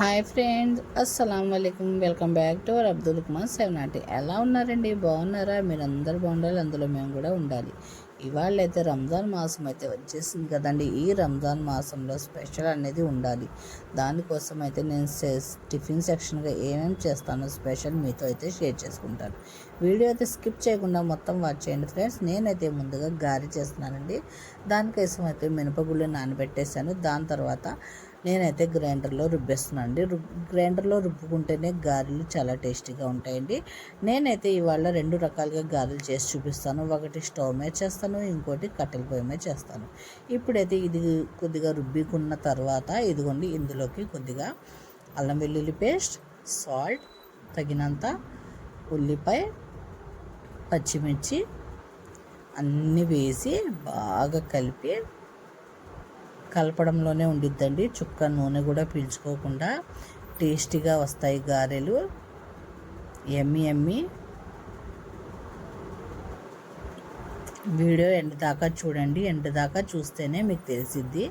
Hi friends అస్సలం వాలేకుమ్ welcome back to our Abdul Kumar సెవెనాటి ఎలా ఉన్నారండి? బాగున్నారా? మీరు అందరు బాగుండాలి. అందులో మేము కూడా ఉండాలి. ఇవాళ అయితే రంజాన్ మాసం అయితే వచ్చేసింది కదండి. ఈ రంజాన్ మాసంలో స్పెషల్ అనేది ఉండాలి. దానికోసం అయితే నేను టిఫిన్ సెక్షన్గా ఏమేమి చేస్తానో స్పెషల్ మీతో అయితే షేర్ చేసుకుంటాను. వీడియో అయితే స్కిప్ చేయకుండా మొత్తం వాచ్ చేయండి ఫ్రెండ్స్. నేనైతే ముందుగా గారి చేస్తున్నానండి. దానికోసం అయితే మినపగుళ్ళు నానబెట్టేశాను. దాని తర్వాత నేనైతే గ్రైండర్లో రుబ్బేస్తున్నాను అండి. గ్రైండర్లో రుబ్బుకుంటేనే గారెలు చాలా టేస్టీగా ఉంటాయండి. నేనైతే ఇవాళ రెండు రకాలుగా గారెలు చేసి చూపిస్తాను. ఒకటి స్టవ్ మీద చేస్తాను ఇంకోటి కట్టెల పొయ్యి మీద చేస్తాను. ఇప్పుడైతే ఇది కొద్దిగా రుబ్బికున్న తర్వాత ఇదిగోండి ఇందులోకి కొద్దిగా అల్లం వెల్లుల్లి పేస్ట్ సాల్ట్ తగినంత ఉల్లిపాయ పచ్చిమిర్చి అన్నీ వేసి బాగా కలిపి కలపడంలోనే ఉండిద్దండి. చుక్క నూనె కూడా పీల్చుకోకుండా టేస్టీగా వస్తాయి గారెలు. ఎమ్మి ఎమ్మి. వీడియో ఎండ్ దాకా చూడండి. ఎండ్ దాకా చూస్తేనే మీకు తెలిసిద్ది.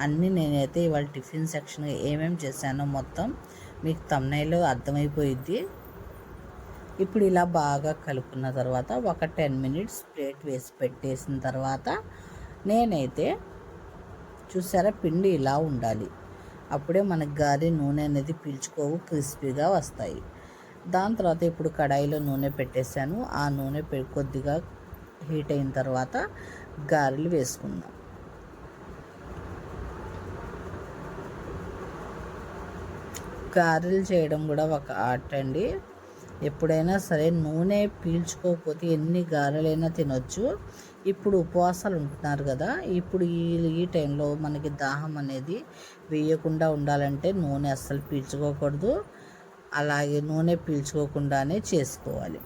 అన్నీ నేనైతే ఇవాళ టిఫిన్ సెక్షన్ ఏమేమి చేశానో మొత్తం మీకు తమ్నైలో అర్థమైపోయిద్ది. ఇప్పుడు ఇలా బాగా కలుపుకున్న తర్వాత ఒక టెన్ మినిట్స్ ప్లేట్ వేసి పెట్టేసిన తర్వాత నేనైతే చూసారా? పిండి ఇలా ఉండాలి. అప్పుడే మనకు గారి నూనె అనేది పీల్చుకోవు క్రిస్పీగా వస్తాయి. దాని తర్వాత ఇప్పుడు కడాయిలో నూనె పెట్టేశాను. ఆ నూనె కొద్దిగా హీట్ అయిన తర్వాత గారెలు వేసుకుందాం. గారెలు చేయడం కూడా ఒక ఆర్ట్ అండి. ఎప్పుడైనా సరే నూనె పీల్చుకోకపోతే ఎన్ని గారెలైనా తినొచ్చు. ఇప్పుడు ఉపవాసాలు ఉంటున్నారు కదా ఇప్పుడు ఈ ఈ టైంలో మనకి దాహం అనేది వేయకుండా ఉండాలంటే నూనె అస్సలు పీల్చుకోకూడదు. అలాగే నూనె పీల్చుకోకుండానే చేసుకోవాలి.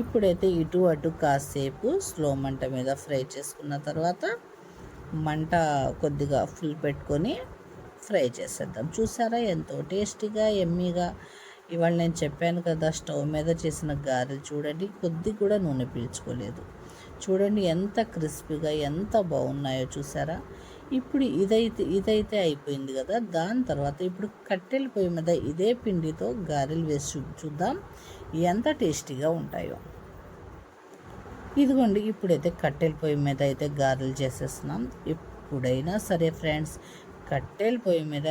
ఇప్పుడైతే ఇటు అటు కాసేపు స్లో మంట మీద ఫ్రై చేసుకున్న తర్వాత మంట కొద్దిగా ఫుల్ పెట్టుకొని ఫ్రై చేసేద్దాం. చూసారా ఎంతో టేస్టీగా ఎమ్మీగా ఇవాళ నేను చెప్పాను కదా స్టవ్ మీద చేసిన గారెలు చూడండి కొద్ది కూడా నూనె పీల్చుకోలేదు. చూడండి ఎంత క్రిస్పీగా ఎంత బాగున్నాయో చూసారా? ఇప్పుడు ఇదైతే ఇదైతే అయిపోయింది కదా దాని తర్వాత ఇప్పుడు కట్టెల పొయ్యి మీద ఇదే పిండితో గారెలు వేసి చూద్దాం ఎంత టేస్టీగా ఉంటాయో. ఇదిగోండి ఇప్పుడైతే కట్టెల పొయ్యి మీద అయితే గారెలు చేసేస్తున్నాం. ఎప్పుడైనా సరే ఫ్రెండ్స్ కట్టెల పొయ్యి మీద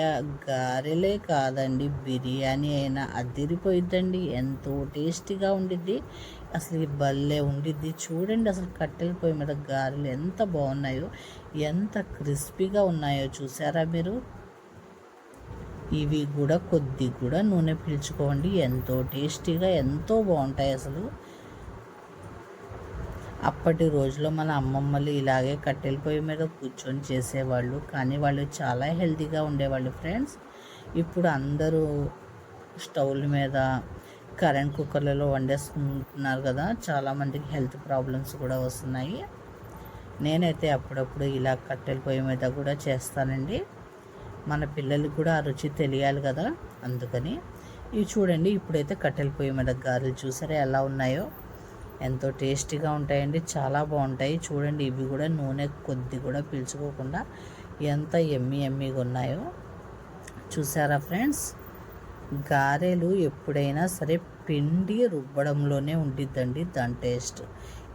గారెలే కాదండి. బిర్యానీ అయినా అదిరిపోయిద్దండి. ఎంతో టేస్టీగా ఉండిద్ది. అసలు ఈ భలే ఉండిద్ది. చూడండి అసలు కట్టెల పొయ్యి మీద గారెలు ఎంత బాగున్నాయో ఎంత క్రిస్పీగా ఉన్నాయో చూసారా మీరు? ఇవి కూడా కొద్ది కూడా నూనె పీల్చుకోండి. ఎంతో టేస్టీగా ఎంతో బాగుంటాయి అసలు. అప్పటి రోజుల్లో మన అమ్మమ్మలు ఇలాగే కట్టెల పొయ్యి మీద కూర్చొని చేసేవాళ్ళు. కానీ వాళ్ళు చాలా హెల్తీగా ఉండేవాళ్ళు ఫ్రెండ్స్. ఇప్పుడు అందరూ స్టవ్ల మీద కరెంట్ కుక్కర్లలో వండేసుకుంటున్నారు కదా. చాలామందికి హెల్త్ ప్రాబ్లమ్స్ కూడా వస్తున్నాయి. నేనైతే అప్పుడప్పుడు ఇలా కట్టెల పొయ్యి మీద కూడా చేస్తానండి. మన పిల్లలకి కూడా ఆ రుచి తెలియాలి కదా అందుకని. ఇవి చూడండి ఇప్పుడైతే కట్టెల పొయ్యి మీద గారెలు చూసారా ఎలా ఉన్నాయో. ఎంతో టేస్టీగా ఉంటాయండి చాలా బాగుంటాయి. చూడండి ఇవి కూడా నూనె కొద్ది కూడా పీల్చుకోకుండా ఎంత ఎమ్మి ఎమ్మిగా ఉన్నాయో. చూసారా ఫ్రెండ్స్? గారెలు ఎప్పుడైనా సరే పిండి రుబ్బడంలోనే ఉండిద్దండి దాని టేస్ట్.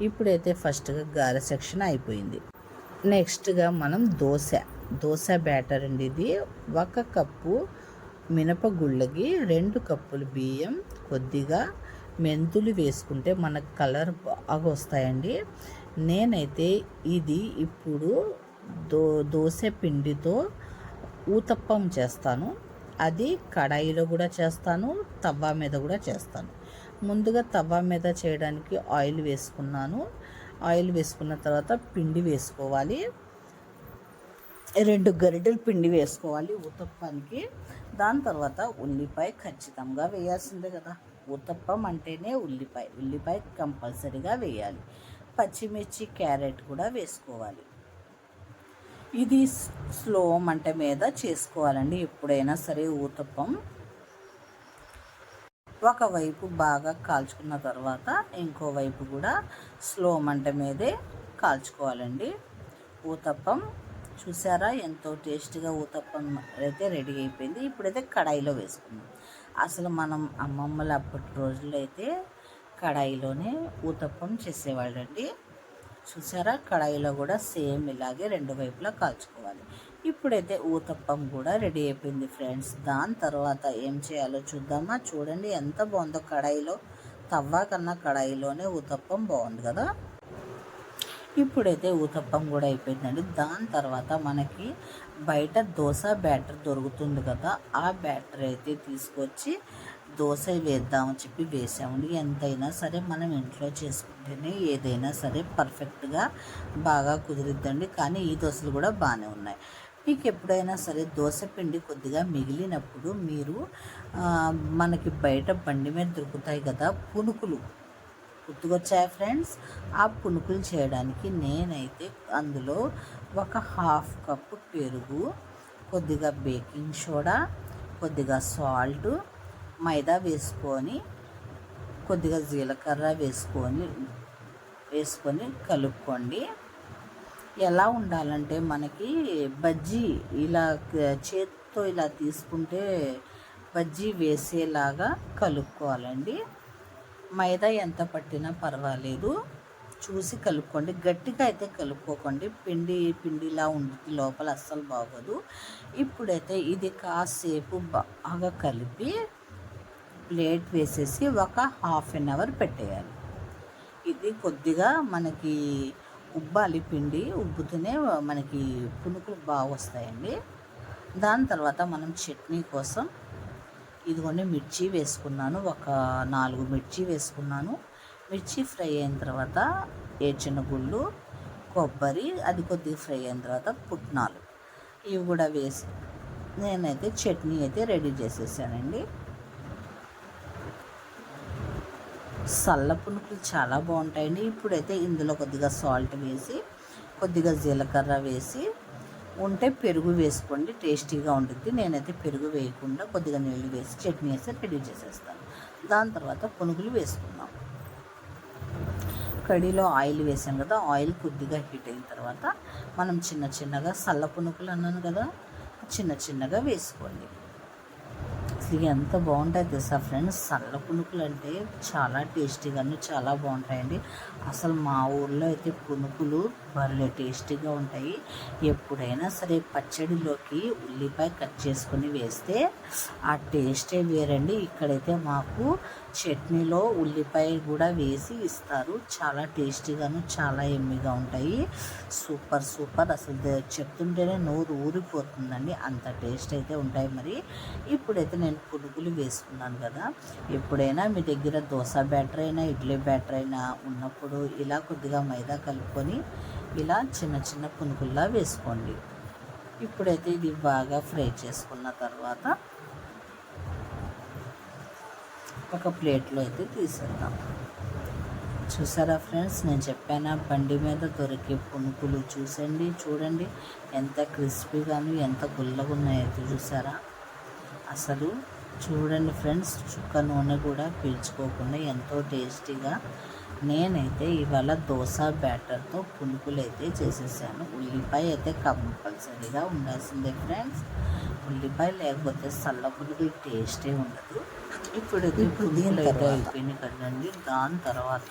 ఇప్పుడైతే ఫస్ట్గా గారె సెక్షన్ అయిపోయింది. నెక్స్ట్గా మనం దోశ. దోశ బ్యాటర్ అండి ఇది. ఒక కప్పు మినపగుళ్ళకి రెండు కప్పులు బియ్యం కొద్దిగా మెంతులు వేసుకుంటే మనకు కలర్ బాగా వస్తాయండి. నేనైతే ఇది ఇప్పుడు దో దోశ పిండితో ఊతప్పం చేస్తాను. అది కడాయిలో కూడా చేస్తాను తవ్వ మీద కూడా చేస్తాను. ముందుగా తవ్వ మీద చేయడానికి ఆయిల్ వేసుకున్నాను. ఆయిల్ వేసుకున్న తర్వాత పిండి వేసుకోవాలి. రెండు గరిటెలు పిండి వేసుకోవాలి ఉతప్పానికి దాని తర్వాత ఉల్లిపాయ ఖచ్చితంగా వేయాల్సిందే కదా. ఊతప్పం అంటేనే ఉల్లిపాయ. ఉల్లిపాయ కంపల్సరీగా వేయాలి. పచ్చిమిర్చి క్యారెట్ కూడా వేసుకోవాలి. ఇది స్- స్లో మంట మీద చేసుకోవాలండి. ఎప్పుడైనా సరే ఊతప్పం ఒకవైపు బాగా కాల్చుకున్న తర్వాత ఇంకోవైపు కూడా స్లో మంట మీదే కాల్చుకోవాలండి. ఊతప్పం చూసారా? ఎంతో టేస్టీగా ఊతప్పం అయితే రెడీ అయిపోయింది. ఇప్పుడైతే కడాయిలో వేసుకుందాం. అసలు మనం అమ్మమ్మలు అప్పటి రోజుల్లో అయితే కడాయిలోనే ఊతప్పం చేసేవాళ్ళండి. చూసారా? కడాయిలో కూడా సేమ్ ఇలాగే రెండు వైపులా కాల్చుకోవాలి. ఇప్పుడైతే ఊతప్పం కూడా రెడీ అయిపోయింది ఫ్రెండ్స్. దాని తర్వాత ఏం చేయాలో చూద్దామా? చూడండి ఎంత బాగుందో కడాయిలో తవ్వ కన్నా కడాయిలోనే ఊతప్పం బాగుంది కదా? ఇప్పుడైతే ఊతప్పం కూడా అయిపోయిందండి. దాని తర్వాత మనకి బయట దోశ బ్యాటర్ దొరుకుతుంది కదా ఆ బ్యాటర్ అయితే తీసుకొచ్చి దోశ వేద్దామని చెప్పి వేసామండి. ఎంతైనా సరే మనం ఇంట్లో చేసుకుంటేనే ఏదైనా సరే పర్ఫెక్ట్గా బాగా కుదిరిద్దండి. కానీ ఈ దోశలు కూడా బాగానే ఉన్నాయి. మీకు ఎప్పుడైనా సరే దోశ పిండి కొద్దిగా మిగిలినప్పుడు మీరు మనకి బయట బండి మీద దొరుకుతాయి కదా పునుకులు గుర్తుకొచ్చాయి ఫ్రెండ్స్? ఆ పునుకులు చేయడానికి నేనైతే అందులో ఒక హాఫ్ కప్పు పెరుగు కొద్దిగా బేకింగ్ సోడా కొద్దిగా సాల్ట్ మైదా వేసుకొని కొద్దిగా జీలకర్ర వేసుకొని వేసుకొని కలుపుకోండి. ఎలా ఉండాలంటే మనకి బజ్జీ ఇలా చేతితో ఇలా తీసుకుంటే బజ్జీ వేసేలాగా కలుపుకోవాలండి. మైదా ఎంత పట్టినా పర్వాలేదు. చూసి కలుపుకోండి. గట్టిగా అయితే కలుపుకోకండి. పిండి పిండిలా ఉంటుంది లోపల అస్సలు బాగోదు. ఇప్పుడైతే ఇది కాసేపు బాగా కలిపి ప్లేట్ వేసేసి ఒక హాఫ్ అన్ అవర్ పెట్టేయాలి. ఇది కొద్దిగా మనకి ఉబ్బాలి పిండి ఉబ్బుతూనే మనకి పునుకులు బాగా వస్తాయండి దాని తర్వాత మనం చట్నీ కోసం ఇదిగోండి మిర్చి వేసుకున్నాను. ఒక నాలుగు మిర్చి వేసుకున్నాను. మిర్చి ఫ్రై అయిన తర్వాత ఏడ్చిన గుళ్ళు కొబ్బరి అది కొద్దిగా ఫ్రై అయిన తర్వాత పుట్నాలు. ఇవి కూడా వేసి నేనైతే చట్నీ అయితే రెడీ చేసేసానండి. సల్ల పునుకులు చాలా బాగుంటాయండి. ఇప్పుడైతే ఇందులో కొద్దిగా సాల్ట్ వేసి కొద్దిగా జీలకర్ర వేసి ఉంటే పెరుగు వేసుకోండి టేస్టీగా ఉంటుంది. నేనైతే పెరుగు వేయకుండా కొద్దిగా నీళ్ళు వేసి చట్నీ వేసి రెడీ చేసేస్తాను. దాని తర్వాత పునుగులు వేసుకుందాం. కడీలో ఆయిల్ వేసాం కదా ఆయిల్ కొద్దిగా హీట్ అయిన తర్వాత మనం చిన్న చిన్నగా సల్ల పునుకులు అన్నాను కదా చిన్న చిన్నగా వేసుకోండి. అసలు ఎంత బాగుంటాయి తెలుసా ఫ్రెండ్స్? సల్ల పునుకులు అంటే చాలా టేస్టీగాను చాలా బాగుంటాయండి. అసలు మా ఊర్లో అయితే పునుకులు భలే టేస్టీగా ఉంటాయి. ఎప్పుడైనా సరే పచ్చడిలోకి ఉల్లిపాయ కట్ చేసుకొని వేస్తే ఆ టేస్టే వేరండి. ఇక్కడైతే మాకు చట్నీలో ఉల్లిపాయ కూడా వేసి ఇస్తారు. చాలా టేస్టీగాను చాలా ఎమ్మిగా ఉంటాయి. Super super. అసలు చెప్తుంటేనే నోరు ఊరిపోతుందండి. అంత టేస్ట్ అయితే ఉంటాయి మరి. ఇప్పుడైతే నేను పునుగులు వేసుకున్నాను కదా. ఎప్పుడైనా మీ దగ్గర దోశ బ్యాటర్ అయినా ఇడ్లీ బ్యాటర్ అయినా ఉన్నప్పుడు ఇలా కొద్దిగా మైదా కలుపుకొని ఇలా చిన్న చిన్న పునుగుల్లా వేసుకోండి. ఇప్పుడైతే ఇది బాగా ఫ్రై చేసుకున్న తర్వాత ఒక ప్లేట్లో అయితే తీసేద్దాం. చూసారా ఫ్రెండ్స్? నేను చెప్పానా బండి మీద దొరికే పునుకులు చూసండి చూడండి. ఎంత క్రిస్పీగాను ఎంత గుల్లగా ఉన్నాయో చూసారా? అసలు చూడండి ఫ్రెండ్స్ చుక్క నూనె కూడా పీల్చుకోకుండా ఎంతో టేస్టీగా నేనైతే ఇవాళ దోశ బ్యాటర్తో పునుకులు అయితే చేసేసాను. ఉల్లిపాయ అయితే కంపల్సరీగా ఉండాల్సిందే ఫ్రెండ్స్. ఉల్లిపాయ లేకపోతే సల్ల పునుకులు టేస్టే ఉండదు. ఇప్పుడు పుదీనా అయితే అయిపోయినాయి కదండి. దాని తర్వాత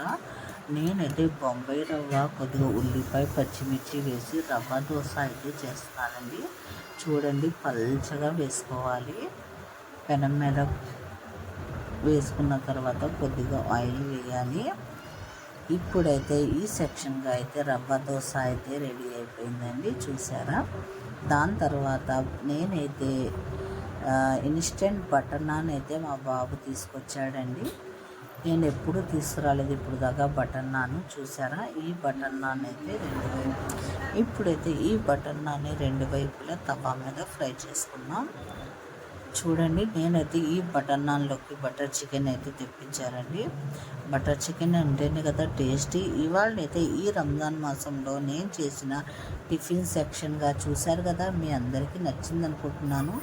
నేనైతే బొంబాయి రవ్వ కొద్దిగా ఉల్లిపాయ పచ్చిమిర్చి వేసి రవ్వ దోశ అయితే చేస్తానండి. చూడండి పల్చగా వేసుకోవాలి. పెనం మీద వేసుకున్న తర్వాత కొద్దిగా ఆయిల్ వేయాలి. ఇప్పుడైతే ఈ సెక్షన్గా అయితే రవ్వ దోశ అయితే రెడీ అయిపోయిందండి చూసారా? దాని తర్వాత నేనైతే ఇన్స్టెంట్ బటర్ నాన్ అయితే మా బాబు తీసుకొచ్చాడండి. నేను ఎప్పుడు తీసుకురాలేదు ఇప్పుడు దాకా బటర్ నాన్ చూసారా? ఈ బటర్ నాన్ అయితే రెండు వైపు ఇప్పుడైతే ఈ బటర్ నాన్ని రెండు వైపులా తవా మీద ఫ్రై చేసుకున్నాం చూడండి నేనైతే ఈ బటర్ నాన్లోకి బటర్ చికెన్ అయితే తెప్పించారండి బటర్ చికెన్ అంటేనే కదా టేస్టీ. ఇవాళ అయితే ఈ రంజాన్ మాసంలో నేను చేసిన టిఫిన్ సెక్షన్గా చూశారు కదా మీ అందరికీ నచ్చింది అనుకుంటున్నాను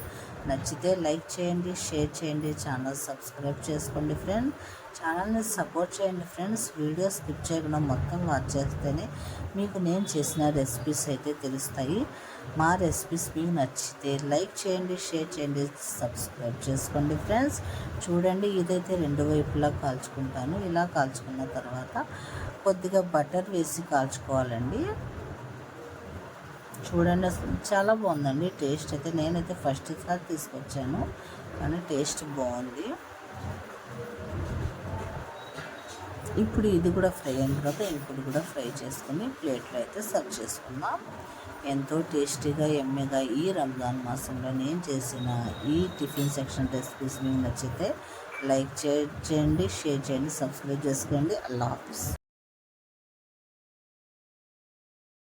నచ్చితే లైక్ చేయండి షేర్ చేయండి ఛానల్ సబ్స్క్రైబ్ చేసుకోండి ఫ్రెండ్. ఛానల్ని సపోర్ట్ చేయండి ఫ్రెండ్స్. వీడియో స్కిప్ చేయకుండా మొత్తం వాచ్ చేస్తేనే మీకు నేను చేసిన రెసిపీస్ అయితే తెలుస్తాయి. మా రెసిపీస్ మీకు నచ్చితే లైక్ చేయండి షేర్ చేయండి సబ్స్క్రైబ్ చేసుకోండి ఫ్రెండ్స్ చూడండి ఇదైతే రెండు వైపులా కాల్చుకుంటాను. ఇలా కాల్చుకున్న తర్వాత కొద్దిగా బటర్ వేసి కాల్చుకోవాలండి. చూడండి చాలా బాగుందండి టేస్ట్ అయితే. నేనైతే ఫస్ట్ సారి తీసుకొచ్చాను కానీ టేస్ట్ బాగుంది. ఇప్పుడు ఇది కూడా ఫ్రై అయిన తర్వాత ఇంకోటి కూడా ఫ్రై చేసుకుని ప్లేట్లో అయితే సర్వ్ చేసుకుందాం. ఎంతో టేస్టీగా ఎమ్మెగా ఈ రంజాన్ మాసంలో నేను చేసిన ఈ టిఫిన్ సెక్షన్ రెసిపీస్ మీకు నచ్చితే లైక్ చేయండి షేర్ చేయండి సబ్స్క్రైబ్ చేసుకోండి. అల్లా హాఫీస్